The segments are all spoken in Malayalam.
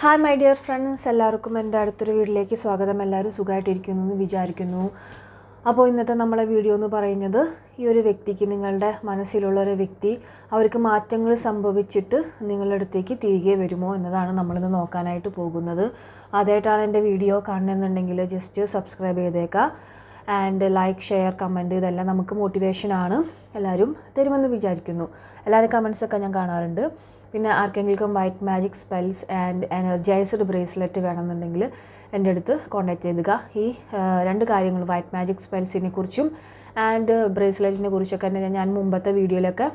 ഹായ് മൈ ഡിയർ ഫ്രണ്ട്സ് എല്ലാവർക്കും എന്റെ അടുത്തൊരു വീട്ടിലേക്ക് സ്വാഗതം. എല്ലാവരും സുഖമായിട്ടിരിക്കുന്നു എന്ന് വിചാരിക്കുന്നു. അപ്പോൾ ഇന്നത്തെ നമ്മളെ വീഡിയോ എന്ന് പറയുന്നത് ഈ ഒരു വ്യക്തിക്ക് നിങ്ങളുടെ മനസ്സിലുള്ള ഒരു വ്യക്തി അവർക്ക് മാറ്റങ്ങൾ സംഭവിച്ചിട്ട് നിങ്ങളുടെ അടുത്തേക്ക് തിരികെ വരുമോ എന്നതാണ് നമ്മളിന്ന് നോക്കാനായിട്ട് പോകുന്നത്. ആദ്യമായിട്ടാണ് എന്റെ വീഡിയോ കാണുന്നുണ്ടെങ്കിൽ ജസ്റ്റ് സബ്സ്ക്രൈബ് ചെയ്തേക്കാം ആൻഡ് ലൈക്ക് ഷെയർ കമന്റ് ഇതെല്ലാം നമുക്ക് മോട്ടിവേഷനാണ് എല്ലാവരും തരുമെന്ന് വിചാരിക്കുന്നു. എല്ലാവരും കമൻസൊക്കെ ഞാൻ കാണാറുണ്ട്. പിന്നെ ആർക്കെങ്കിലും white magic spells and energised bracelet വേണമെന്നുണ്ടെങ്കിൽ എന്റെ അടുത്ത് കോൺടാക്റ്റ് ചെയ്യുക ഈ രണ്ട് കാര്യങ്ങൾ വൈറ്റ് മാജിക് സ്പെൽസിനെ കുറിച്ചും ആൻഡ് ബ്രേസ്ലെറ്റിനെ കുറിച്ചൊക്കെ ഞാൻ മുമ്പത്തെ വീഡിയോയിലൊക്കെ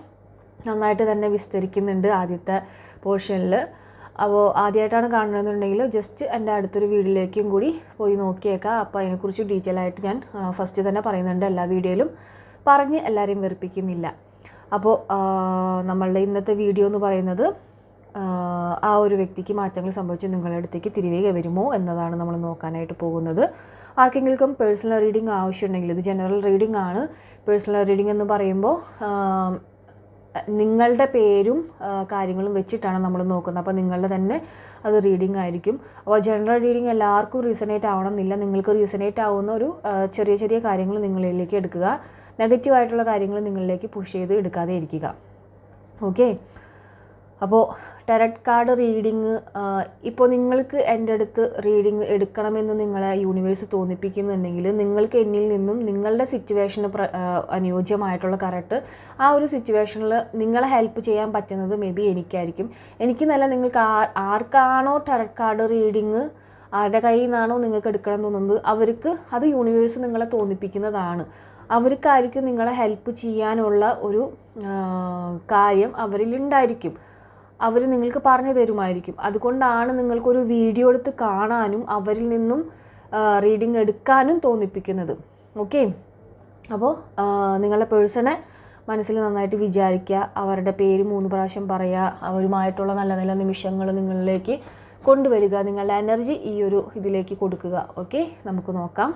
നന്നായിട്ട് തന്നെ വിസ്തരിക്കുന്നുണ്ട് ആദ്യത്തെ പോർഷനിൽ. അപ്പോൾ ആദ്യമായിട്ടാണ് കാണണമെന്നുണ്ടെങ്കിൽ ജസ്റ്റ് എന്റെ അടുത്തൊരു വീഡിയോയിലേക്കും കൂടി പോയി നോക്കിയേക്കാം. അപ്പോൾ അതിനെക്കുറിച്ച് ഡീറ്റെയിൽ ആയിട്ട് ഞാൻ ഫസ്റ്റ് തന്നെ പറയുന്നുണ്ട് എല്ലാ വീഡിയോയിലും. പറഞ്ഞ് എല്ലാവരെയും വെറുപ്പിക്കുന്നില്ല. അപ്പോൾ നമ്മളുടെ ഇന്നത്തെ വീഡിയോ എന്ന് പറയുന്നത് ആ, ഒരു വ്യക്തിക്ക് മാറ്റങ്ങൾ സംഭവിച്ച് നിങ്ങളുടെ അടുത്തേക്ക് തിരികെ വരുമോ എന്നതാണ് നമ്മൾ നോക്കാനായിട്ട് പോകുന്നത്. ആർക്കെങ്കിലും പേഴ്സണൽ റീഡിംഗ് ആവശ്യമുണ്ടെങ്കിൽ ഇത് ജനറൽ റീഡിംഗ് ആണ്. പേഴ്സണൽ റീഡിംഗ് എന്ന് പറയുമ്പോൾ നിങ്ങളുടെ പേരും കാര്യങ്ങളും വെച്ചിട്ടാണ് നമ്മൾ നോക്കുന്നത്. അപ്പോൾ നിങ്ങളുടെ തന്നെ അത് റീഡിംഗ് ആയിരിക്കും. അപ്പോൾ ജനറൽ റീഡിംഗ് എല്ലാവർക്കും റീസണേറ്റ് ആവണമെന്നില്ല. നിങ്ങൾക്ക് റീസണേറ്റ് ആവുന്ന ഒരു ചെറിയ ചെറിയ കാര്യങ്ങൾ നിങ്ങളിലേക്ക് എടുക്കുക. നെഗറ്റീവായിട്ടുള്ള കാര്യങ്ങൾ നിങ്ങളിലേക്ക് പുഷ് ചെയ്ത് എടുക്കാതെ ഇരിക്കുക. ഓക്കെ അപ്പോൾ ടെററ്റ് കാർഡ് റീഡിങ് ഇപ്പോൾ നിങ്ങൾക്ക് എന്റെ അടുത്ത് റീഡിങ് എടുക്കണമെന്ന് നിങ്ങളെ യൂണിവേഴ്സ് തോന്നിപ്പിക്കുന്നുണ്ടെങ്കിൽ നിങ്ങൾക്ക് എന്നിൽ നിന്നും നിങ്ങളുടെ സിറ്റുവേഷന് പ്ര അനുയോജ്യമായിട്ടുള്ള കറക്റ്റ് ആ ഒരു സിറ്റുവേഷനിൽ നിങ്ങളെ ഹെൽപ്പ് ചെയ്യാൻ പറ്റുന്നത് മേ ബി എനിക്കായിരിക്കും. എനിക്ക് നല്ല നിങ്ങൾക്ക് ആ- ആർക്കാണോ ടെററ്റ് കാർഡ് റീഡിങ് ആരുടെ കയ്യിൽ നിന്നാണോ നിങ്ങൾക്ക് എടുക്കണം തോന്നുന്നത് അവർക്ക് അത് യൂണിവേഴ്സ് നിങ്ങളെ തോന്നിപ്പിക്കുന്നതാണ്. അവർക്കായിരിക്കും നിങ്ങളെ ഹെൽപ്പ് ചെയ്യാനുള്ള ഒരു കാര്യം അവരിൽ ഉണ്ടായിരിക്കും. അവർ നിങ്ങൾക്ക് പറഞ്ഞു തരുമായിരിക്കും. അതുകൊണ്ടാണ് നിങ്ങൾക്കൊരു വീഡിയോ എടുത്ത് കാണാനും അവരിൽ നിന്നും റീഡിങ് എടുക്കാനും തോന്നിപ്പിക്കുന്നത്. ഓക്കെ അപ്പോൾ നിങ്ങളുടെ പേഴ്സണെ മനസ്സിൽ നന്നായിട്ട് വിചാരിക്കുക അവരുടെ പേര് മൂന്ന് പ്രാവശ്യം പറയുക അവരുമായിട്ടുള്ള നല്ല നല്ല നിമിഷങ്ങൾ നിങ്ങളിലേക്ക് കൊണ്ടുവരിക നിങ്ങളുടെ എനർജി ഈ ഒരു ഇതിലേക്ക് കൊടുക്കുക. ഓക്കെ നമുക്ക് നോക്കാം.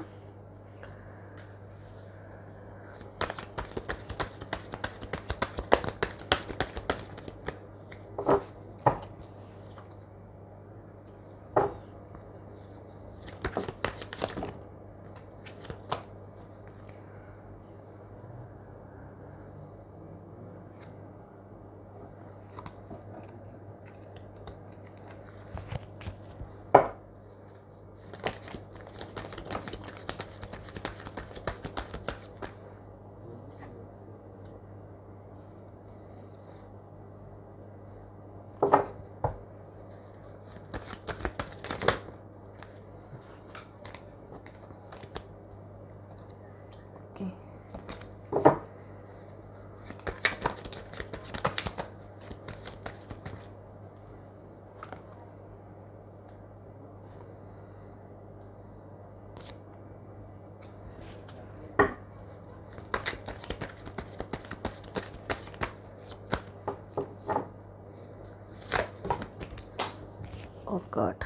Oh ഗോഡ്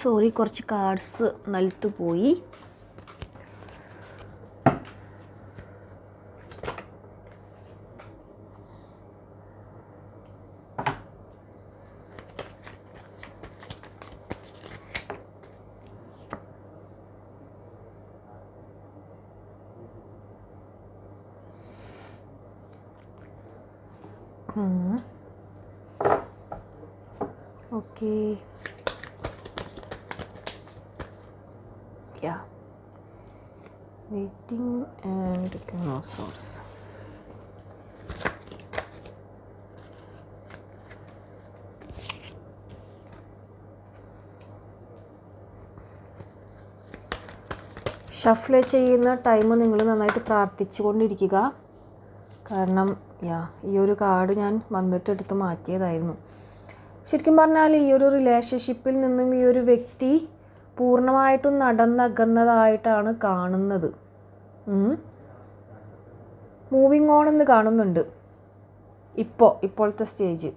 സോറി കുറച്ച് കാർഡ്സ് നിലത്ത് പോയി. Okay. yeah waiting and source shuffle ചെയ്യുന്ന ടൈം നിങ്ങൾ നന്നായിട്ട് പ്രാർത്ഥിച്ചു കൊണ്ടിരിക്കുക കാരണം യാ ഈ ഒരു കാർഡ് ഞാൻ വന്നിട്ട് എടുത്ത് മാറ്റിയതായിരുന്നു. ശരിക്കും പറഞ്ഞാൽ ഈ ഒരു റിലേഷൻഷിപ്പിൽ നിന്നും ഈ ഒരു വ്യക്തി പൂർണമായിട്ടും നടന്നകന്നതായിട്ടാണ് കാണുന്നത്. മൂവിങ് ഓൺ എന്ന് കാണുന്നുണ്ട്. ഇപ്പോൾ ഇപ്പോഴത്തെ സ്റ്റേജ്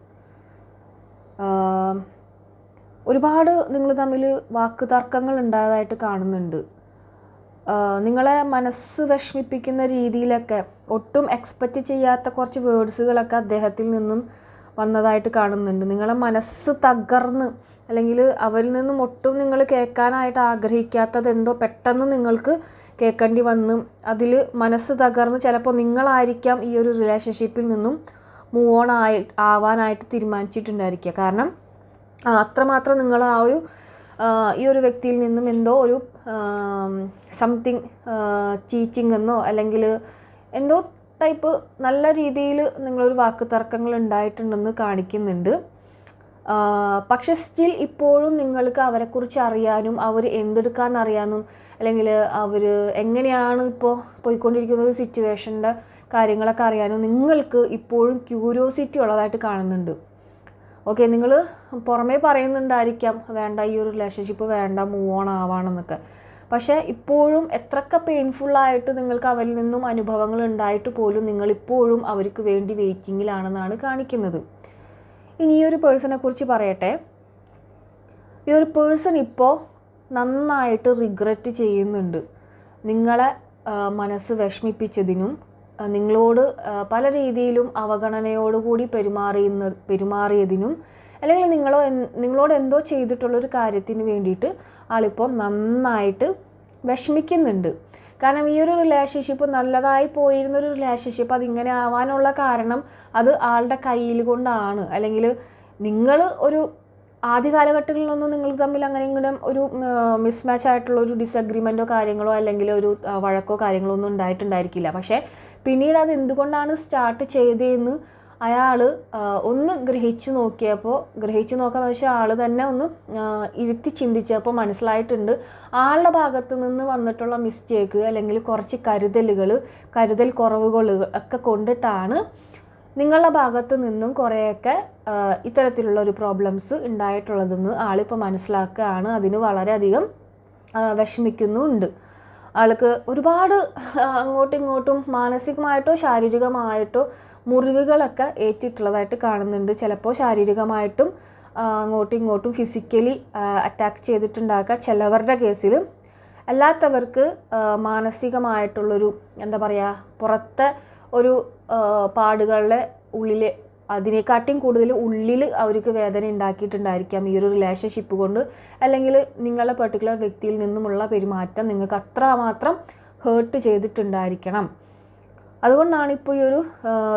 ഒരുപാട് നിങ്ങൾ തമ്മിൽ വാക്ക് തർക്കങ്ങൾ ഉണ്ടായതായിട്ട് കാണുന്നുണ്ട്. നിങ്ങളെ മനസ്സ് വിഷമിപ്പിക്കുന്ന രീതിയിലൊക്കെ ഒട്ടും എക്സ്പെക്റ്റ് ചെയ്യാത്ത കുറച്ച് വേർഡ്സുകളൊക്കെ അദ്ദേഹത്തിൽ നിന്നും വന്നതായിട്ട് കാണുന്നുണ്ട്. നിങ്ങളെ മനസ്സ് തകർന്ന് അല്ലെങ്കിൽ അവരിൽ നിന്നും ഒട്ടും നിങ്ങൾ കേൾക്കാനായിട്ട് ആഗ്രഹിക്കാത്തത് എന്തോ പെട്ടെന്ന് നിങ്ങൾക്ക് കേൾക്കേണ്ടി വന്ന്. അതിൽ മനസ്സ് തകർന്ന് ചിലപ്പോൾ നിങ്ങളായിരിക്കാം ഈ ഒരു റിലേഷൻഷിപ്പിൽ നിന്നും മൂവ് ഓൺ ആയി ആവാനായിട്ട് തീരുമാനിച്ചിട്ടുണ്ടായിരിക്കുക. കാരണം അത്രമാത്രം നിങ്ങൾ ആ ഒരു ഈ ഒരു വ്യക്തിയിൽ നിന്നും എന്തോ ഒരു സംതിങ് ചീച്ചിങ് എന്നോ അല്ലെങ്കിൽ എന്തോ ടൈപ്പ് നല്ല രീതിയിൽ നിങ്ങളൊരു വാക്ക് തർക്കങ്ങൾ ഉണ്ടായിട്ടുണ്ടെന്ന് കാണിക്കുന്നുണ്ട്. പക്ഷെ സ്റ്റിൽ ഇപ്പോഴും നിങ്ങൾക്ക് അവരെക്കുറിച്ച് അറിയാനും അവർ എന്തെടുക്കാമെന്ന് അറിയാനും അല്ലെങ്കിൽ അവർ എങ്ങനെയാണ് ഇപ്പോൾ പോയിക്കൊണ്ടിരിക്കുന്ന ഒരു സിറ്റുവേഷന്റെ കാര്യങ്ങളൊക്കെ അറിയാനും നിങ്ങൾക്ക് ഇപ്പോഴും ക്യൂരിയോസിറ്റി ഉള്ളതായിട്ട് കാണുന്നുണ്ട്. ഓക്കെ നിങ്ങൾ പുറമേ പറയുന്നുണ്ടായിരിക്കാം വേണ്ട ഈ ഒരു റിലേഷൻഷിപ്പ് വേണ്ട മൂവ് ഓൺ ആവാണെന്നൊക്കെ പക്ഷേ ഇപ്പോഴും എത്രയൊക്കെ പെയിൻഫുള്ളായിട്ട് നിങ്ങൾക്ക് അവരിൽ നിന്നും അനുഭവങ്ങൾ ഉണ്ടായിട്ട് പോലും നിങ്ങളിപ്പോഴും അവർക്ക് വേണ്ടി വെയിറ്റിങ്ങിലാണെന്നാണ് കാണിക്കുന്നത്. ഇനി ഈ ഒരു പേഴ്സണെ കുറിച്ച് പറയട്ടെ. ഈ ഒരു പേഴ്സൺ ഇപ്പോൾ നന്നായിട്ട് റിഗ്രറ്റ് ചെയ്യുന്നുണ്ട്. നിങ്ങളെ മനസ്സ് വിഷമിപ്പിച്ചതിനും നിങ്ങളോട് പല രീതിയിലും അവഗണനയോടുകൂടി പെരുമാറിയുന്ന പെരുമാറിയതിനും അല്ലെങ്കിൽ നിങ്ങളോ നിങ്ങളോട് എന്തോ ചെയ്തിട്ടുള്ളൊരു കാര്യത്തിന് വേണ്ടിയിട്ട് ആളിപ്പോൾ നന്നായിട്ട് വിഷമിക്കുന്നുണ്ട്. കാരണം ഈ ഒരു റിലേഷൻഷിപ്പ് നല്ലതായി പോയിരുന്നൊരു റിലേഷൻഷിപ്പ് അതിങ്ങനെ ആവാനുള്ള കാരണം അത് ആളുടെ കയ്യിൽ കൊണ്ടാണ്. അല്ലെങ്കിൽ നിങ്ങൾ ഒരു ആദ്യ കാലഘട്ടങ്ങളിലൊന്നും നിങ്ങൾ തമ്മിൽ അങ്ങനെ ഇങ്ങനെ ഒരു മിസ്മാച്ച് ആയിട്ടുള്ള ഒരു ഡിസഗ്രിമെന്റോ കാര്യങ്ങളോ അല്ലെങ്കിൽ ഒരു വഴക്കോ കാര്യങ്ങളോ ഒന്നും ഉണ്ടായിട്ടുണ്ടായിരിക്കില്ല. പക്ഷേ പിന്നീട് അത് എന്തുകൊണ്ടാണ് സ്റ്റാർട്ട് ചെയ്തതെന്ന് അയാൾ ഒന്ന് ഗ്രഹിച്ചു നോക്കിയപ്പോൾ ഗ്രഹിച്ചു നോക്കാൻ വെച്ചാൽ ആൾ തന്നെ ഒന്ന് ഇരുത്തി ചിന്തിച്ചപ്പോൾ മനസ്സിലായിട്ടുണ്ട്. ആളുടെ ഭാഗത്ത് നിന്ന് വന്നിട്ടുള്ള മിസ്റ്റേക്ക് അല്ലെങ്കിൽ കുറച്ച് കരുതലുകൾ കരുതൽ കുറവുകൾ ഒക്കെ കൊണ്ടിട്ടാണ് നിങ്ങളുടെ ഭാഗത്ത് നിന്നും കുറേയൊക്കെ ഇത്തരത്തിലുള്ള ഒരു പ്രോബ്ലംസ് ഉണ്ടായിട്ടുള്ളതെന്ന് ആളിപ്പോൾ മനസ്സിലാക്കുകയാണ്. അതിന് വളരെയധികം വിഷമിക്കുന്നുണ്ട്. ആൾക്ക് ഒരുപാട് അങ്ങോട്ടും ഇങ്ങോട്ടും മാനസികമായിട്ടോ ശാരീരികമായിട്ടോ മുറിവുകളൊക്കെ ഏറ്റിട്ടുള്ളതായിട്ട് കാണുന്നുണ്ട്. ചിലപ്പോൾ ശാരീരികമായിട്ടും അങ്ങോട്ടും ഇങ്ങോട്ടും ഫിസിക്കലി അറ്റാക്ക് ചെയ്തിട്ടുണ്ടാക്കുക ചിലവരുടെ കേസിൽ അല്ലാത്തവർക്ക് മാനസികമായിട്ടുള്ളൊരു എന്താ പറയുക പുറത്തെ ഒരു പാടുകളുടെ ഉള്ളിലെ അതിനെക്കാട്ടിയും കൂടുതൽ ഉള്ളിൽ അവർക്ക് വേദന ഉണ്ടാക്കിയിട്ടുണ്ടായിരിക്കാം. ഈ ഒരു റിലേഷൻഷിപ്പ് കൊണ്ട്. അല്ലെങ്കിൽ നിങ്ങളുടെ പെർട്ടിക്കുലർ വ്യക്തിയിൽ നിന്നുമുള്ള പെരുമാറ്റം നിങ്ങൾക്ക് അത്രമാത്രം ഹേർട്ട് ചെയ്തിട്ടുണ്ടായിരിക്കണം. അതുകൊണ്ടാണ് ഇപ്പോൾ ഈ ഒരു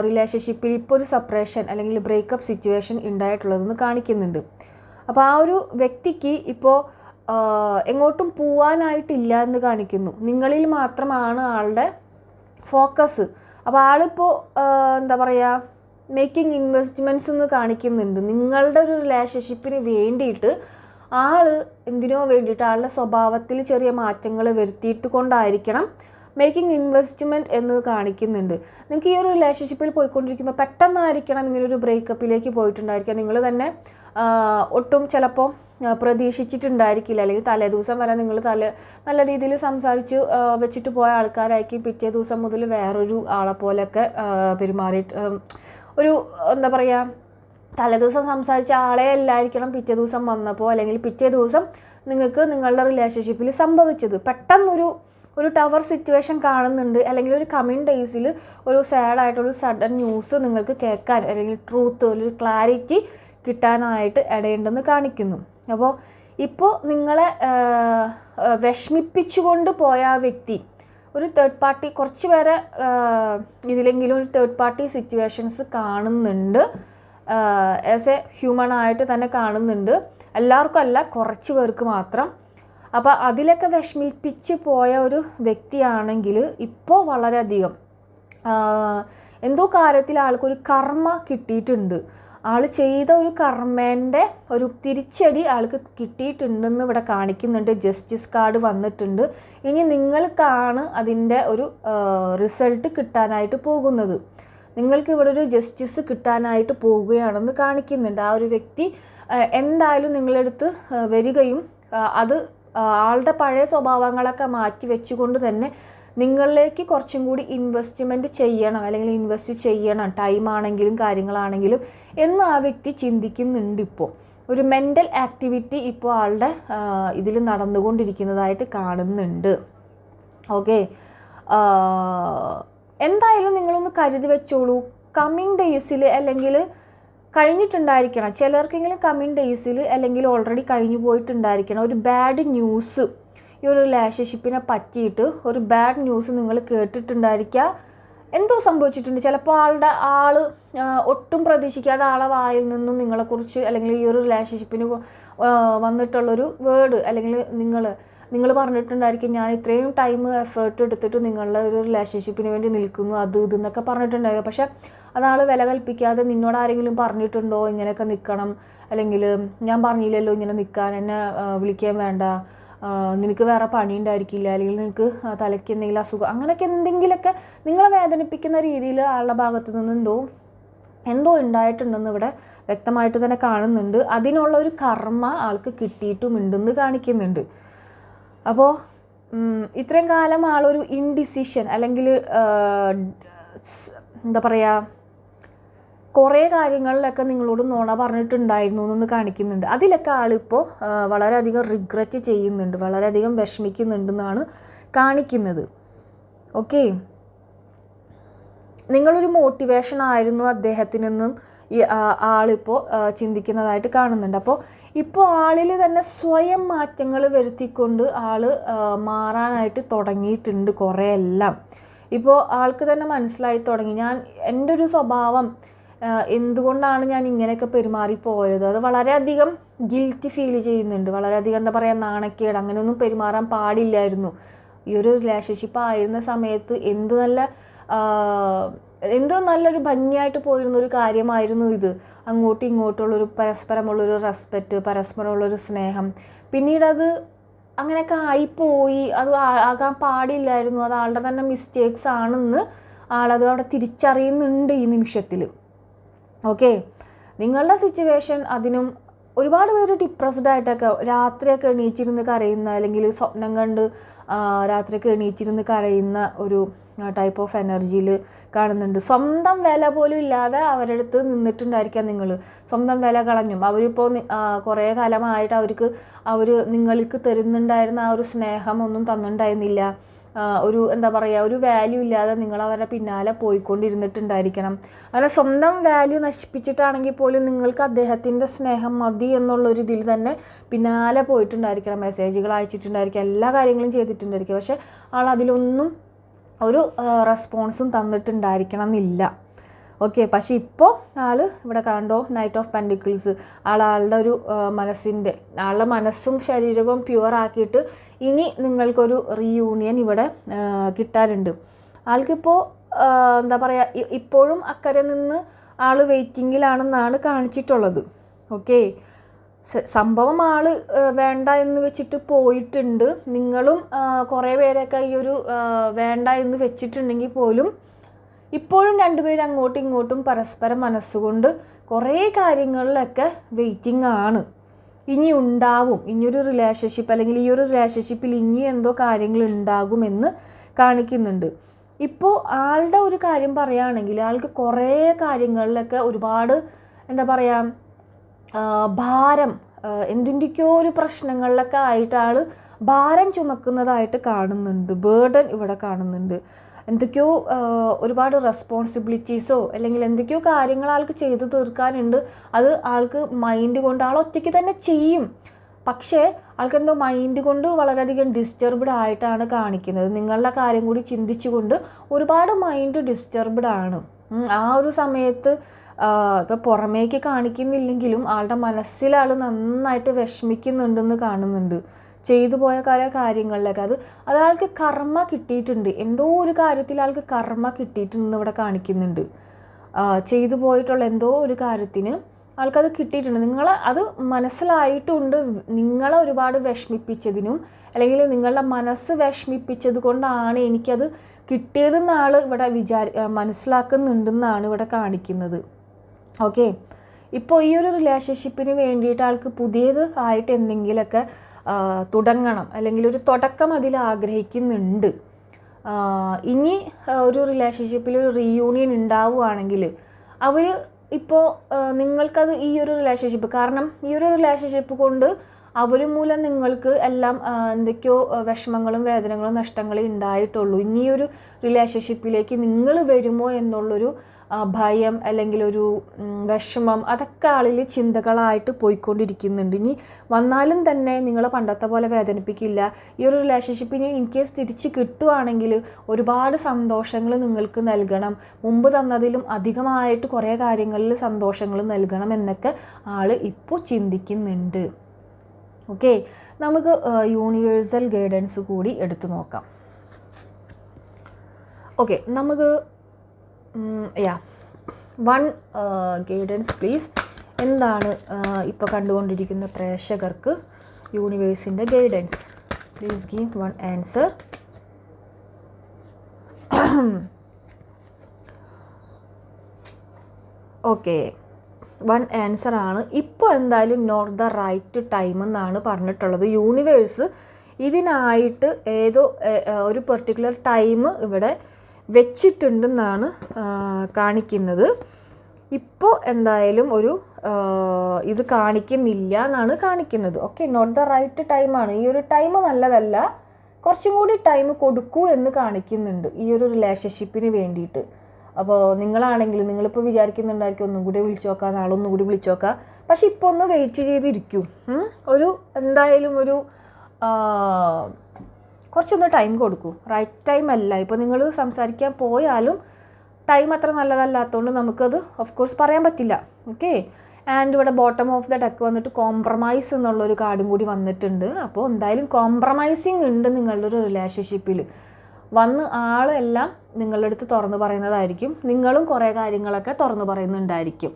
റിലേഷൻഷിപ്പിൽ ഇപ്പോൾ ഒരു സെപ്പറേഷൻ അല്ലെങ്കിൽ ബ്രേക്കപ്പ് സിറ്റുവേഷൻ ഉണ്ടായിട്ടുള്ളതെന്ന് കാണിക്കുന്നുണ്ട്. അപ്പോൾ ആ ഒരു വ്യക്തിക്ക് ഇപ്പോൾ എങ്ങോട്ടും പോവാനായിട്ടില്ല എന്ന് കാണിക്കുന്നു. നിങ്ങളിൽ മാത്രമാണ് ആളുടെ ഫോക്കസ് അപ്പോൾ ആളിപ്പോൾ എന്താ പറയുക മേക്കിംഗ് ഇൻവെസ്റ്റ്മെന്റ്സ് എന്ന് കാണിക്കുന്നുണ്ട്. നിങ്ങളുടെ ഒരു റിലേഷൻഷിപ്പിന് വേണ്ടിയിട്ട് ആൾ എന്തിനോ വേണ്ടിയിട്ട് ആളുടെ സ്വഭാവത്തിൽ ചെറിയ മാറ്റങ്ങൾ വരുത്തിയിട്ട് കൊണ്ടായിരിക്കണം മേക്കിംഗ് ഇൻവെസ്റ്റ്മെന്റ് എന്ന് കാണിക്കുന്നുണ്ട്. നിങ്ങൾക്ക് ഈ ഒരു റിലേഷൻഷിപ്പിൽ പോയിക്കൊണ്ടിരിക്കുമ്പോൾ പെട്ടെന്നായിരിക്കണം ഒരു ബ്രേക്കപ്പിലേക്ക് പോയിട്ടുണ്ടായിരിക്കുക. നിങ്ങൾ തന്നെ ഒട്ടും ചിലപ്പോൾ പ്രതീക്ഷിച്ചിട്ടുണ്ടായിരിക്കില്ല. അല്ലെങ്കിൽ തലേ ദിവസം വരെ നിങ്ങൾ തല നല്ല രീതിയിൽ സംസാരിച്ച് വെച്ചിട്ട് പോയ ആൾക്കാരായിരിക്കും പിറ്റേ ദിവസം മുതൽ വേറൊരു ആളെ പോലെയൊക്കെ പെരുമാറിയിട്ട് ഒരു എന്താ പറയുക തലേദിവസം സംസാരിച്ച ആളെ അല്ലായിരിക്കണം പിറ്റേ ദിവസം വന്നപ്പോൾ അല്ലെങ്കിൽ പിറ്റേ ദിവസം നിങ്ങൾക്ക് നിങ്ങളുടെ റിലേഷൻഷിപ്പിൽ സംഭവിച്ചത്. പെട്ടെന്നൊരു ഒരു ടവർ സിറ്റുവേഷൻ കാണുന്നുണ്ട്. അല്ലെങ്കിൽ ഒരു കമ്മിങ് ഡേയ്സിൽ ഒരു സാഡായിട്ടുള്ള സഡൻ ന്യൂസ് നിങ്ങൾക്ക് കേൾക്കാൻ അല്ലെങ്കിൽ ട്രൂത്ത് ഒരു ക്ലാരിറ്റി കിട്ടാനായിട്ട് ഇടയുണ്ടെന്ന് കാണിക്കുന്നു. അപ്പോൾ ഇപ്പോൾ നിങ്ങളെ വിഷമിപ്പിച്ചുകൊണ്ട് പോയ ആ വ്യക്തി ഒരു തേർഡ് പാർട്ടി കുറച്ച് പേരെ ഇതിലെങ്കിലും ഒരു തേർഡ് പാർട്ടി സിറ്റുവേഷൻസ് കാണുന്നുണ്ട്. ആസ് എ ഹ്യൂമൺ ആയിട്ട് തന്നെ കാണുന്നുണ്ട്. എല്ലാവർക്കും അല്ല കുറച്ച് പേർക്ക് മാത്രം. അപ്പോൾ അതിലൊക്കെ വിഷമിപ്പിച്ച് പോയ ഒരു വ്യക്തിയാണെങ്കിൽ ഇപ്പോൾ വളരെയധികം എന്തോ കാര്യത്തിൽ ആൾക്കൊരു കർമ്മ കിട്ടിയിട്ടുണ്ട്. ആൾ ചെയ്ത ഒരു കർമ്മേന്റെ ഒരു തിരിച്ചടി ആൾക്ക് കിട്ടിയിട്ടുണ്ടെന്ന് ഇവിടെ കാണിക്കുന്നുണ്ട്. ജസ്റ്റിസ് കാർഡ് വന്നിട്ടുണ്ട്. ഇനി നിങ്ങൾക്കാണ് അതിന്റെ ഒരു റിസൾട്ട് കിട്ടാനായിട്ട് പോകുന്നത്. നിങ്ങൾക്ക് ഇവിടെ ഒരു ജസ്റ്റിസ് കിട്ടാനായിട്ട് പോവുകയാണെന്ന് കാണിക്കുന്നുണ്ട്. ആ ഒരു വ്യക്തി എന്തായാലും നിങ്ങളെടുത്ത് വരികയും അത് ആളുടെ പഴയ സ്വഭാവങ്ങളൊക്കെ മാറ്റി വെച്ചുകൊണ്ട് തന്നെ നിങ്ങളിലേക്ക് കുറച്ചും കൂടി ഇൻവെസ്റ്റ്മെന്റ് ചെയ്യണം അല്ലെങ്കിൽ ഇൻവെസ്റ്റ് ചെയ്യണം ടൈം ആണെങ്കിലും കാര്യങ്ങളാണെങ്കിലും എന്ന് ആ വ്യക്തി ചിന്തിക്കുന്നുണ്ട് ഇപ്പോൾ ഒരു മെന്റൽ ആക്ടിവിറ്റി ഇപ്പോൾ ആളുടെ ഇതിൽ നടന്നുകൊണ്ടിരിക്കുന്നതായിട്ട് കാണുന്നുണ്ട്. ഓക്കെ എന്തായാലും നിങ്ങളൊന്ന് കരുതി വെച്ചോളൂ. കമ്മിങ് ഡേയ്സിൽ അല്ലെങ്കിൽ കഴിഞ്ഞിട്ടുണ്ടായിരിക്കണം. ചിലർക്കെങ്കിലും കമ്മിങ് ഡേയ്സിൽ അല്ലെങ്കിൽ ഓൾറെഡി കഴിഞ്ഞു പോയിട്ടുണ്ടായിരിക്കണം. ഒരു ബാഡ് ന്യൂസ് ഈ ഒരു റിലേഷൻഷിപ്പിനെ പറ്റിയിട്ട് ഒരു ബാഡ് ന്യൂസ് നിങ്ങൾ കേട്ടിട്ടുണ്ടായിരിക്കുക എന്തോ സംഭവിച്ചിട്ടുണ്ട്. ചിലപ്പോൾ ആളുടെ ആൾ ഒട്ടും പ്രതീക്ഷിക്കാതെ ആളെ വായിൽ നിന്നും നിങ്ങളെക്കുറിച്ച് അല്ലെങ്കിൽ ഈ ഒരു റിലേഷൻഷിപ്പിന് വന്നിട്ടുള്ളൊരു വേർഡ് അല്ലെങ്കിൽ നിങ്ങൾ നിങ്ങൾ പറഞ്ഞിട്ടുണ്ടായിരിക്കും ഞാൻ ഇത്രയും ടൈം എഫേർട്ട് എടുത്തിട്ട് നിങ്ങളുടെ ഒരു റിലേഷൻഷിപ്പിന് വേണ്ടി നിൽക്കുന്നു അത് ഇത് എന്നൊക്കെ പക്ഷേ അതാൾ വില കൽപ്പിക്കാതെ നിന്നോട് ആരെങ്കിലും പറഞ്ഞിട്ടുണ്ടോ? ഇങ്ങനെയൊക്കെ നിൽക്കണം അല്ലെങ്കിൽ ഞാൻ പറഞ്ഞില്ലല്ലോ ഇങ്ങനെ നിൽക്കാൻ എന്നെ വിളിക്കാൻ വേണ്ട. നിനക്ക് വേറെ പണി ഉണ്ടായിരിക്കില്ല അല്ലെങ്കിൽ നിനക്ക് തലയ്ക്ക് എന്തെങ്കിലും അസുഖം അങ്ങനെയൊക്കെ എന്തെങ്കിലുമൊക്കെ നിങ്ങളെ വേദനിപ്പിക്കുന്ന രീതിയിൽ ആളുടെ ഭാഗത്ത് നിന്ന് എന്തോ എന്തോ ഉണ്ടായിട്ടുണ്ടെന്ന് ഇവിടെ വ്യക്തമായിട്ട് തന്നെ കാണുന്നുണ്ട്. അതിനുള്ള ഒരു കർമ്മ ആൾക്ക് കിട്ടിയിട്ടുമുണ്ടെന്ന് കാണിക്കുന്നുണ്ട്. അപ്പോൾ ഇത്രയും കാലം ആളൊരു ഇൻഡിസിഷൻ അല്ലെങ്കിൽ എന്താ പറയുക കുറേ കാര്യങ്ങളിലൊക്കെ നിങ്ങളോട് നോണ പറഞ്ഞിട്ടുണ്ടായിരുന്നു എന്നൊന്ന് കാണിക്കുന്നുണ്ട്. അതിലൊക്കെ ആളിപ്പോൾ വളരെയധികം റിഗ്രറ്റ് ചെയ്യുന്നുണ്ട് വളരെയധികം വിഷമിക്കുന്നുണ്ടെന്നാണ് കാണിക്കുന്നത്. ഓക്കെ നിങ്ങളൊരു മോട്ടിവേഷൻ ആയിരുന്നു അദ്ദേഹത്തിനെന്നും ഈ ആളിപ്പോൾ ചിന്തിക്കുന്നതായിട്ട് കാണുന്നുണ്ട്. അപ്പോൾ ഇപ്പോൾ ആളിൽ തന്നെ സ്വയം മാറ്റങ്ങൾ വരുത്തിക്കൊണ്ട് ആൾ മാറാനായിട്ട് തുടങ്ങിയിട്ടുണ്ട് കുറേ എല്ലാം ഇപ്പോൾ ആൾക്ക് തന്നെ മനസ്സിലായി തുടങ്ങി. ഞാൻ എന്റെ ഒരു സ്വഭാവം എന്തുകൊണ്ടാണ് ഞാൻ ഇങ്ങനെയൊക്കെ പെരുമാറിപ്പോയത്? അത് വളരെയധികം ഗിൽറ്റ് ഫീൽ ചെയ്യുന്നുണ്ട്. വളരെയധികം എന്താ പറയുക നാണക്കേട് അങ്ങനെയൊന്നും പെരുമാറാൻ പാടില്ലായിരുന്നു. ഈ ഒരു റിലേഷൻഷിപ്പ് ആയിരുന്ന സമയത്ത് എന്ത് നല്ല എന്തോ നല്ലൊരു ഭംഗിയായിട്ട് പോയിരുന്ന ഒരു കാര്യമായിരുന്നു ഇത്. അങ്ങോട്ടും ഇങ്ങോട്ടുള്ളൊരു പരസ്പരമുള്ളൊരു റെസ്പെക്റ്റ് പരസ്പരമുള്ളൊരു സ്നേഹം. പിന്നീട് അത് അങ്ങനെയൊക്കെ ആയിപ്പോയി. അത് ആകാൻ പാടില്ലായിരുന്നു. അത് ആളുടെ തന്നെ മിസ്റ്റേക്സ് ആണെന്ന് ആളത് അവിടെ തിരിച്ചറിയുന്നുണ്ട് ഈ നിമിഷത്തിൽ ഓക്കെ. നിങ്ങളുടെ സിറ്റുവേഷൻ അതിനും ഒരുപാട് പേര് ഡിപ്രസ്ഡ് ആയിട്ടൊക്കെ രാത്രിയൊക്കെ എണീച്ചിരുന്ന് കരയുന്ന അല്ലെങ്കിൽ സ്വപ്നം കണ്ട് രാത്രിയൊക്കെ എണീച്ചിരുന്ന് കരയുന്ന ഒരു ടൈപ്പ് ഓഫ് എനർജിയിൽ കാണുന്നുണ്ട്. സ്വന്തം വില പോലും ഇല്ലാതെ അവരുടെ അടുത്ത് നിന്നിട്ടുണ്ടായിരിക്കാം നിങ്ങൾ സ്വന്തം വില കളഞ്ഞും. അവരിപ്പോൾ കുറേ കാലമായിട്ട് അവർക്ക് അവർ നിങ്ങൾക്ക് തരുന്നുണ്ടായിരുന്ന ആ ഒരു സ്നേഹം ഒന്നും തന്നിട്ടുണ്ടായിരുന്നില്ല. ഒരു എന്താ പറയുക ഒരു വാല്യൂ ഇല്ലാതെ നിങ്ങൾ അവരുടെ പിന്നാലെ പോയിക്കൊണ്ടിരുന്നിട്ടുണ്ടായിരിക്കണം. അങ്ങനെ സ്വന്തം വാല്യൂ നശിപ്പിച്ചിട്ടാണെങ്കിൽ പോലും നിങ്ങൾക്ക് അദ്ദേഹത്തിന്റെ സ്നേഹം മതി എന്നുള്ളൊരു ഇതിൽ തന്നെ പിന്നാലെ പോയിട്ടുണ്ടായിരിക്കണം. മെസ്സേജുകൾ അയച്ചിട്ടുണ്ടായിരിക്കാം എല്ലാ കാര്യങ്ങളും ചെയ്തിട്ടുണ്ടായിരിക്കും. പക്ഷേ ആൾ അതിലൊന്നും ഒരു റെസ്പോൺസും തന്നിട്ടുണ്ടായിരിക്കണം എന്നില്ല ഓക്കെ പക്ഷേ ഇപ്പോൾ ആൾ ഇവിടെ കണ്ടോ? നൈറ്റ് ഓഫ് പെൻഡിക്കിൾസ് ആൾ ആളുടെ ഒരു മനസ്സിന്റെ ആളുടെ മനസ്സും ശരീരവും പ്യുവർ ആക്കിയിട്ട് ഇനി നിങ്ങൾക്കൊരു റീയൂണിയൻ ഇവിടെ കിട്ടാനുണ്ട്. ആൾക്കിപ്പോൾ എന്താ പറയുക ഇപ്പോഴും അക്കരെ നിന്ന് ആൾ വെയിറ്റിങ്ങിലാണെന്നാണ് കാണിച്ചിട്ടുള്ളത്. ഓക്കെ സംഭവം ആൾ വേണ്ട എന്ന് വെച്ചിട്ട് പോയിട്ടുണ്ട്. നിങ്ങളും കുറേ പേരൊക്കെ ഈ ഒരു വേണ്ട എന്ന് വെച്ചിട്ടുണ്ടെങ്കിൽ പോലും ഇപ്പോഴും രണ്ടുപേരും അങ്ങോട്ടും ഇങ്ങോട്ടും പരസ്പരം മനസ്സുകൊണ്ട് കുറേ കാര്യങ്ങളിലൊക്കെ വെയിറ്റിംഗ് ആണ്. ഇനി ഉണ്ടാവും. ഇനിയൊരു റിലേഷൻഷിപ്പ് അല്ലെങ്കിൽ ഈ ഒരു റിലേഷൻഷിപ്പിൽ ഇനി എന്തോ കാര്യങ്ങൾ ഉണ്ടാകുമെന്ന് കാണിക്കുന്നുണ്ട്. ഇപ്പോൾ ആളുടെ ഒരു കാര്യം പറയുകയാണെങ്കിൽ ആൾക്ക് കുറേ കാര്യങ്ങളിലൊക്കെ ഒരുപാട് എന്താ പറയുക ഭാരം എന്തിന്റെയൊക്കെയോ ഒരു പ്രശ്നങ്ങളിലൊക്കെ ആയിട്ട് ആൾ ഭാരം ചുമക്കുന്നതായിട്ട് കാണുന്നുണ്ട്. ബേർഡൻ ഇവിടെ കാണുന്നുണ്ട്. എന്തൊക്കെയോ ഒരുപാട് റെസ്പോൺസിബിലിറ്റീസോ അല്ലെങ്കിൽ എന്തൊക്കെയോ കാര്യങ്ങൾ ആൾക്ക് ചെയ്തു തീർക്കാനുണ്ട്. അത് ആൾക്ക് മൈൻഡ് കൊണ്ട് ആൾ ഒറ്റയ്ക്ക് തന്നെ ചെയ്യും. പക്ഷേ ആൾക്കെന്തോ മൈൻഡ് കൊണ്ട് വളരെയധികം ഡിസ്റ്റർബ്ഡ് ആയിട്ടാണ് കാണിക്കുന്നത്. നിങ്ങളുടെ കാര്യം കൂടി ചിന്തിച്ചുകൊണ്ട് ഒരുപാട് മൈൻഡ് ഡിസ്റ്റർബ്ഡ് ആണ്. ആ ഒരു സമയത്ത് ഇപ്പോൾ പുറമേക്ക് കാണിക്കുന്നില്ലെങ്കിലും ആളുടെ മനസ്സിൽ ആൾ നന്നായിട്ട് വിഷമിക്കുന്നുണ്ടെന്ന് കാണുന്നുണ്ട്. ചെയ്തു പോയ കാര്യങ്ങളിലൊക്കെ. അത് അയാൾക്ക് കർമ്മ കിട്ടിയിട്ടുണ്ട്. എന്തോ ഒരു കാര്യത്തിൽ ആൾക്ക് കർമ്മ കിട്ടിയിട്ടുണ്ട് ഇവിടെ കാണിക്കുന്നുണ്ട്. ചെയ്തു പോയിട്ടുള്ള എന്തോ ഒരു കാര്യത്തിന് ആൾക്കത് കിട്ടിയിട്ടുണ്ട്. നിങ്ങൾ അത് മനസ്സിലായിട്ടുണ്ട്. നിങ്ങളെ ഒരുപാട് വിഷമിപ്പിച്ചതിനും അല്ലെങ്കിൽ നിങ്ങളുടെ മനസ്സ് വിഷമിപ്പിച്ചത് കൊണ്ടാണ് എനിക്കത് കിട്ടിയതെന്ന് ആൾ ഇവിടെ വിചാരി മനസ്സിലാക്കുന്നുണ്ടെന്നാണ് ഇവിടെ കാണിക്കുന്നത്. ഓക്കെ? ഇപ്പോൾ ഈ ഒരു റിലേഷൻഷിപ്പിന് വേണ്ടിയിട്ട് ആൾക്ക് പുതിയത് ആയിട്ട് എന്തെങ്കിലുമൊക്കെ തുടങ്ങണം. അല്ലെങ്കിൽ ഒരു തുടക്കം അതിൽ ആഗ്രഹിക്കുന്നുണ്ട്. ഇനി ഒരു റിലേഷൻഷിപ്പിൽ ഒരു റീയൂണിയൻ ഉണ്ടാവുകയാണെങ്കിൽ അവർ ഇപ്പോൾ നിങ്ങൾക്കത് ഈ ഒരു റിലേഷൻഷിപ്പ് കാരണം ഈ ഒരു റിലേഷൻഷിപ്പ് കൊണ്ട് അവർ മൂലം നിങ്ങൾക്ക് എല്ലാം എന്തൊക്കെയോ വിഷമങ്ങളും വേദനകളും നഷ്ടങ്ങളും ഉണ്ടായിട്ടുള്ളൂ. ഇനിയൊരു റിലേഷൻഷിപ്പിലേക്ക് നിങ്ങൾ വരുമോ എന്നുള്ളൊരു ഭയം അല്ലെങ്കിൽ ഒരു വിഷമം അതൊക്കെ ആളിൽ ചിന്തകളായിട്ട് പോയിക്കൊണ്ടിരിക്കുന്നുണ്ട്. ഇനി വന്നാലും തന്നെ നിങ്ങളെ പണ്ടത്തെ പോലെ വേദനിപ്പിക്കില്ല. ഈ ഒരു റിലേഷൻഷിപ്പിനെ ഇൻ കേസ് തിരിച്ച് കിട്ടുവാണെങ്കിൽ ഒരുപാട് സന്തോഷങ്ങൾ നിങ്ങൾക്ക് നൽകണം. മുമ്പ് തന്നതിലും അധികമായിട്ട് കുറേ കാര്യങ്ങളിൽ സന്തോഷങ്ങൾ നൽകണം എന്നൊക്കെ ആൾ ഇപ്പോൾ ചിന്തിക്കുന്നുണ്ട്. ഓക്കെ? നമുക്ക് യൂണിവേഴ്സൽ ഗൈഡൻസ് കൂടി എടുത്തു നോക്കാം. ഓക്കെ നമുക്ക് യാ വൺ ഗൈഡൻസ് പ്ലീസ് എന്താണ് ഇപ്പോൾ കണ്ടുകൊണ്ടിരിക്കുന്ന പ്രേക്ഷകർക്ക് യൂണിവേഴ്സിന്റെ guidance please give one answer okay one answer ആണ്. ഇപ്പോൾ എന്തായാലും നോട്ട് ദ റൈറ്റ് ടൈം എന്നാണ് പറഞ്ഞിട്ടുള്ളത്. യൂണിവേഴ്സ് ഇതിനായിട്ട് ഏതോ ഒരു പെർട്ടിക്കുലർ ടൈം ഇവിടെ വെച്ചിട്ടുണ്ടെന്നാണ് കാണിക്കുന്നത്. ഇപ്പോൾ എന്തായാലും ഒരു ഇത് കാണിക്കുന്നില്ല എന്നാണ് കാണിക്കുന്നത്. ഓക്കെ നോട്ട് ദ റൈറ്റ് ടൈമാണ് ഈ ഒരു ടൈം നല്ലതല്ല. കുറച്ചും കൂടി ടൈം കൊടുക്കൂ എന്ന് കാണിക്കുന്നുണ്ട് ഈ ഒരു റിലേഷൻഷിപ്പിന് വേണ്ടിയിട്ട്. അപ്പോൾ നിങ്ങളാണെങ്കിൽ നിങ്ങളിപ്പോൾ വിചാരിക്കുന്നുണ്ടായിരിക്കും ഒന്നും കൂടി വിളിച്ചു നോക്കാം നാളെ ഒന്നും കൂടി വിളിച്ചു നോക്കാം. പക്ഷെ ഇപ്പോൾ ഒന്ന് വെയിറ്റ് ചെയ്തിരിക്കും. ഒരു എന്തായാലും ഒരു കുറച്ചൊന്ന് ടൈം കൊടുക്കൂ. റൈറ്റ് ടൈം അല്ല. ഇപ്പോൾ നിങ്ങൾ സംസാരിക്കാൻ പോയാലും ടൈം അത്ര നല്ലതല്ലാത്തതുകൊണ്ട് നമുക്കത് ഓഫ് കോഴ്സ് പറയാൻ പറ്റില്ല. ഓക്കെ ആൻഡ് ഇവിടെ ബോട്ടം ഓഫ് ദ ഡെക്ക് വന്നിട്ട് കോംപ്രമൈസ് എന്നുള്ളൊരു കാർഡും കൂടി വന്നിട്ടുണ്ട്. അപ്പോൾ എന്തായാലും കോംപ്രമൈസിങ് ഉണ്ട് നിങ്ങളുടെ ഒരു റിലേഷൻഷിപ്പിൽ വന്ന് ആളെല്ലാം നിങ്ങളുടെ അടുത്ത് തുറന്നു പറയുന്നതായിരിക്കും. നിങ്ങളും കുറേ കാര്യങ്ങളൊക്കെ തുറന്നു പറയുന്നുണ്ടായിരിക്കും.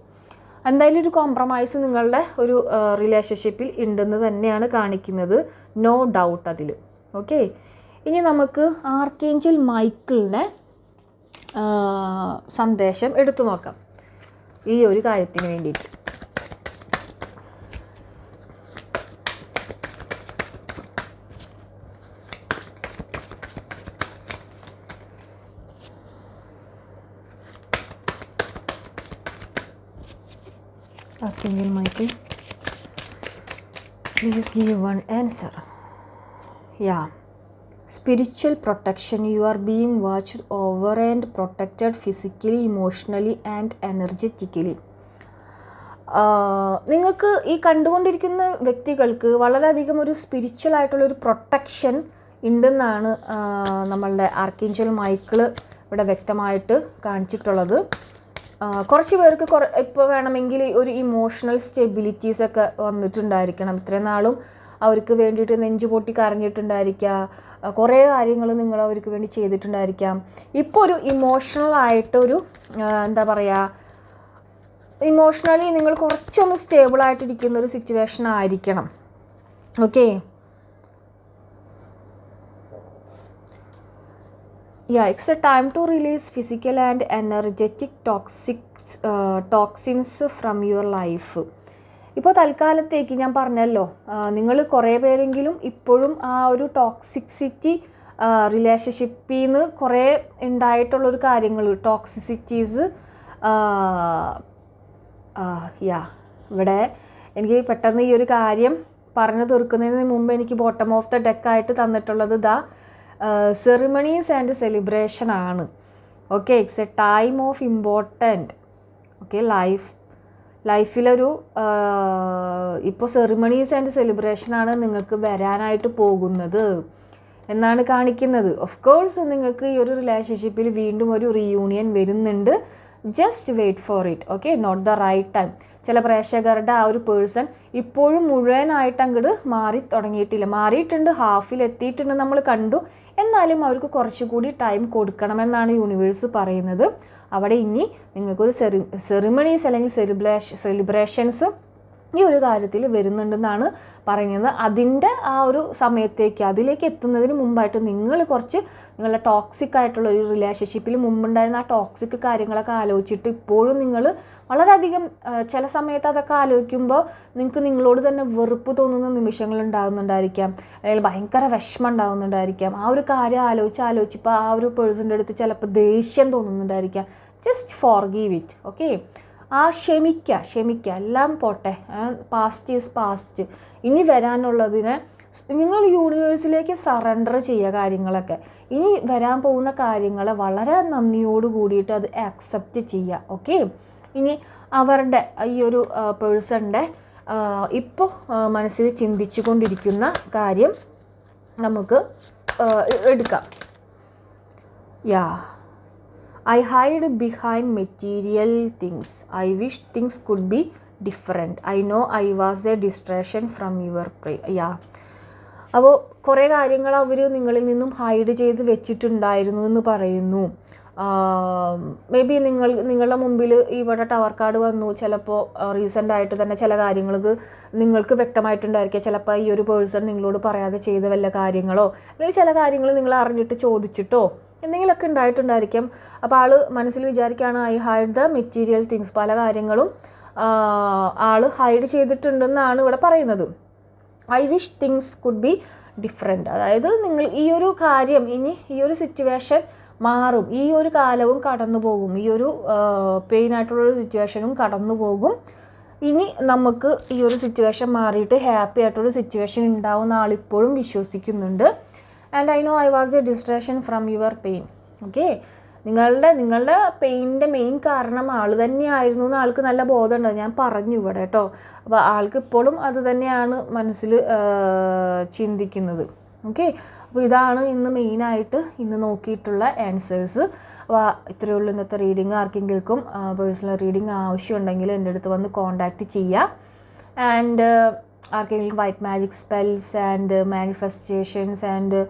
എന്തായാലും ഒരു കോംപ്രമൈസ് നിങ്ങളുടെ ഒരു റിലേഷൻഷിപ്പിൽ ഉണ്ടെന്ന് തന്നെയാണ് കാണിക്കുന്നത്. നോ ഡൗട്ട് അതിൽ ഓക്കെ ഇനി നമുക്ക് ആർക്കേഞ്ചൽ മൈക്കിളിനെ സന്ദേശം എടുത്തു നോക്കാം ഈ ഒരു കാര്യത്തിന് വേണ്ടിയിട്ട് Archangel Michael, please give one answer. Yeah. Spiritual protection. You are being watched over and protected physically, emotionally, and energetically. നിങ്ങൾക്ക് ഈ കണ്ടുകൊണ്ടിരിക്കുന്ന വ്യക്തികൾക്ക് വളരെയധികം ഒരു സ്പിരിച്വൽ ആയിട്ടുള്ള ഒരു പ്രൊട്ടക്ഷൻ ഉണ്ടെന്നാണ് നമ്മളുടെ ആർക്കിഞ്ചൽ മൈക്കിൾ ഇവിടെ വ്യക്തമായിട്ട് കാണിച്ചിട്ടുള്ളത് കുറച്ച് പേർക്ക് കുറ ഇപ്പോൾ വേണമെങ്കിൽ ഒരു ഇമോഷണൽ സ്റ്റെബിലിറ്റീസ് ഒക്കെ വന്നിട്ടുണ്ടായിരിക്കണം ഇത്രയും നാളും അവർക്ക് വേണ്ടിയിട്ട് നെഞ്ചു പൊട്ടി കരഞ്ഞിട്ടുണ്ടായിരിക്കാം. കുറേ കാര്യങ്ങൾ നിങ്ങൾ അവർക്ക് വേണ്ടി ചെയ്തിട്ടുണ്ടായിരിക്കാം. ഇപ്പോൾ ഒരു ഇമോഷണൽ ആയിട്ടൊരു എന്താ പറയുക ഇമോഷണലി നിങ്ങൾ കുറച്ചൊന്ന് സ്റ്റേബിൾ ആയിട്ടിരിക്കുന്ന ഒരു സിറ്റുവേഷൻ ആയിരിക്കണം. Okay yeah it's a time to release physical and energetic toxic toxins from your life. ഇപ്പോൾ തൽക്കാലത്തേക്ക് ഞാൻ പറഞ്ഞല്ലോ നിങ്ങൾ കുറേ പേരെങ്കിലും ഇപ്പോഴും ആ ഒരു ടോക്സിക്സിറ്റി റിലേഷൻഷിപ്പിൽ നിന്ന് കുറേ ഉണ്ടായിട്ടുള്ളൊരു കാര്യങ്ങൾ ടോക്സിസിറ്റീസ് യാ ഇവിടെ എനിക്ക് പെട്ടെന്ന് ഈ ഒരു കാര്യം പറഞ്ഞു തീർക്കുന്നതിന് മുമ്പ് എനിക്ക് ബോട്ടം ഓഫ് ദ ഡെക്കായിട്ട് തന്നിട്ടുള്ളത് ദ സെറിമണീസ് ആൻഡ് സെലിബ്രേഷൻ ആണ്. Okay it's a time of important okay life ലൈഫിലൊരു ഇപ്പോൾ സെറിമണീസ് ആൻഡ് സെലിബ്രേഷനാണ് നിങ്ങൾക്ക് വരാനായിട്ട് പോകുന്നത് എന്നാണ് കാണിക്കുന്നത്. ഓഫ് കോഴ്സ് നിങ്ങൾക്ക് ഈ ഒരു റിലേഷൻഷിപ്പിൽ വീണ്ടും ഒരു റീയൂണിയൻ വരുന്നുണ്ട്. Just wait for it okay not the right time ചില പ്രേക്ഷകരുടെ ആ ഒരു പേഴ്സൺ ഇപ്പോഴും മുഴുവനായിട്ട് അങ്ങോട്ട് മാറി തുടങ്ങിയിട്ടില്ല. മാറിയിട്ടുണ്ട് ഹാഫിൽ എത്തിയിട്ടുണ്ട് നമ്മൾ കണ്ടു. എന്നാലും അവർക്ക് കുറച്ചുകൂടി ടൈം കൊടുക്കണമെന്നാണ് യൂണിവേഴ്സ് പറയുന്നത്. അവിടെ ഇനി നിങ്ങൾക്കൊരു സെറി സെറിമണീസ് അല്ലെങ്കിൽ സെലിബ്രേഷൻ സെലിബ്രേഷൻസ് ഈ ഒരു കാര്യത്തിൽ വരുന്നുണ്ടെന്നാണ് പറയുന്നത്. അതിന്റെ ആ ഒരു സമയത്തേക്ക് അതിലേക്ക് എത്തുന്നതിന് മുമ്പായിട്ട് നിങ്ങൾ കുറച്ച് നിങ്ങളുടെ ടോക്സിക് ആയിട്ടുള്ള ഒരു റിലേഷൻഷിപ്പിൽ മുമ്പുണ്ടായിരുന്ന ആ ടോക്സിക് കാര്യങ്ങളൊക്കെ ആലോചിച്ചിട്ട് ഇപ്പോഴും നിങ്ങൾ വളരെയധികം ചില സമയത്ത് അതൊക്കെ ആലോചിക്കുമ്പോൾ നിങ്ങൾക്ക് നിങ്ങളോട് തന്നെ വെറുപ്പ് തോന്നുന്ന നിമിഷങ്ങൾ ഉണ്ടാകുന്നുണ്ടായിരിക്കാം. അല്ലെങ്കിൽ ഭയങ്കര വിഷമം ഉണ്ടാകുന്നുണ്ടായിരിക്കാം. ആ ഒരു കാര്യം ആലോചിച്ച് ആലോചിച്ചപ്പോൾ ആ ഒരു പേഴ്സന്റെ അടുത്ത് ചിലപ്പോൾ ദേഷ്യം തോന്നുന്നുണ്ടായിരിക്കാം. Just forgive it okay ആ ക്ഷമിക്കുക ക്ഷമിക്കുക എല്ലാം പോട്ടെ. പാസ്റ്റ് ഈസ് പാസ്റ്റ് ഇനി വരാനുള്ളതിനെ നിങ്ങൾ യൂണിവേഴ്സിലേക്ക് സറണ്ടർ ചെയ്യുക കാര്യങ്ങളൊക്കെ. ഇനി വരാൻ പോകുന്ന കാര്യങ്ങളെ വളരെ നന്ദിയോട് കൂടിയിട്ട് അത് ആക്സെപ്റ്റ് ചെയ്യുക ഓക്കെ ഇനി അവരുടെ ഈ ഒരു പേഴ്സണിന്റെ ഇപ്പോൾ മനസ്സിൽ ചിന്തിച്ചു കൊണ്ടിരിക്കുന്ന കാര്യം നമുക്ക് എടുക്കാം. Yeah I hide behind material things I wish things could be different I know I was a distraction from your pray yeah അപ്പോൾ കുറേ കാര്യങ്ങൾ അവർ നിങ്ങളിൽ നിന്നും ഹൈഡ് ചെയ്ത് വെച്ചിട്ടുണ്ടായിരുന്നു എന്ന് പറയുന്നു. മേ ബി നിങ്ങൾ നിങ്ങളുടെ മുമ്പിൽ ഇവിടെ ടവർ കാർഡ് വന്നു. ചിലപ്പോൾ റീസെന്റ് ആയിട്ട് തന്നെ ചില കാര്യങ്ങൾക്ക് നിങ്ങൾക്ക് വ്യക്തമായിട്ടുണ്ടായിരിക്കുക ചിലപ്പോൾ ഈ ഒരു പേഴ്സൺ നിങ്ങളോട് പറയാതെ ചെയ്ത വല്ല കാര്യങ്ങളോ അല്ലെങ്കിൽ ചില കാര്യങ്ങൾ നിങ്ങൾ അറിഞ്ഞിട്ട് ചോദിച്ചിട്ടോ? എന്തെങ്കിലുമൊക്കെ ഉണ്ടായിട്ടുണ്ടായിരിക്കും. അപ്പോൾ ആൾ മനസ്സിൽ വിചാരിക്കുകയാണ് I hide the material things പല കാര്യങ്ങളും ആൾ ഹൈഡ് ചെയ്തിട്ടുണ്ടെന്നാണ് ഇവിടെ പറയുന്നത്. I wish things could be different അതായത് നിങ്ങൾ ഈ ഒരു കാര്യം ഇനി ഈ ഒരു സിറ്റുവേഷൻ മാറും. ഈ ഒരു കാലവും കടന്നു പോകും. ഈ ഒരു പെയിൻ ആയിട്ടുള്ളൊരു സിറ്റുവേഷനും കടന്നു പോകും. ഇനി നമുക്ക് ഈ ഒരു സിറ്റുവേഷൻ മാറിയിട്ട് ഹാപ്പി ആയിട്ടൊരു സിറ്റുവേഷൻ ഉണ്ടാവുന്ന ആളിപ്പോഴും വിശ്വസിക്കുന്നുണ്ട്. And I know I was a distraction from your pain okay നിങ്ങളുടെ നിങ്ങളുടെ പെയിന്റെ മെയിൻ കാരണം ആൾ തന്നെയായിരുന്നു എന്ന് ആൾക്ക് നല്ല ബോധമുണ്ട്. ഞാൻ പറഞ്ഞു ഇവിടെ കേട്ടോ. അപ്പോൾ ആൾക്ക് ഇപ്പോഴും അത് തന്നെയാണ് മനസ്സിൽ ചിന്തിക്കുന്നത്. ഓക്കെ അപ്പോൾ ഇതാണ് ഇന്ന് മെയിനായിട്ട് ഇന്ന് നോക്കിയിട്ടുള്ള ആൻസേഴ്സ് അപ്പോൾ ഇത്രയേ ഉള്ളൂ ഇന്നത്തെ റീഡിങ് ആർക്കെങ്കിലും പേഴ്സണൽ റീഡിങ് ആവശ്യമുണ്ടെങ്കിൽ എന്റെ അടുത്ത് വന്ന് കോൺടാക്റ്റ് ചെയ്യുക ആൻഡ് ആർക്കെങ്കിലും white magic spells and manifestations and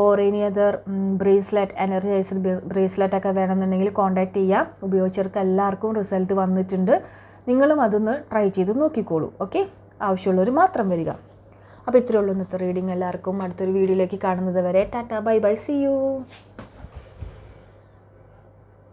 or any other bracelet energiser bracelet ഒക്കെ വേണമെന്നുണ്ടെങ്കിൽ കോൺടാക്റ്റ് ചെയ്യാം. ഉപയോഗിച്ചവർക്ക് എല്ലാവർക്കും റിസൾട്ട് വന്നിട്ടുണ്ട്. നിങ്ങളും അതൊന്ന് ട്രൈ ചെയ്ത് നോക്കിക്കോളൂ ഓക്കെ ആവശ്യമുള്ളവർ മാത്രം വരിക. അപ്പോൾ ഇത്രയേ ഉള്ളൂ ഇന്നത്തെ റീഡിങ് എല്ലാവർക്കും. അടുത്തൊരു വീഡിയോയിലേക്ക് കാണുന്നത് വരെ tata bye bye see you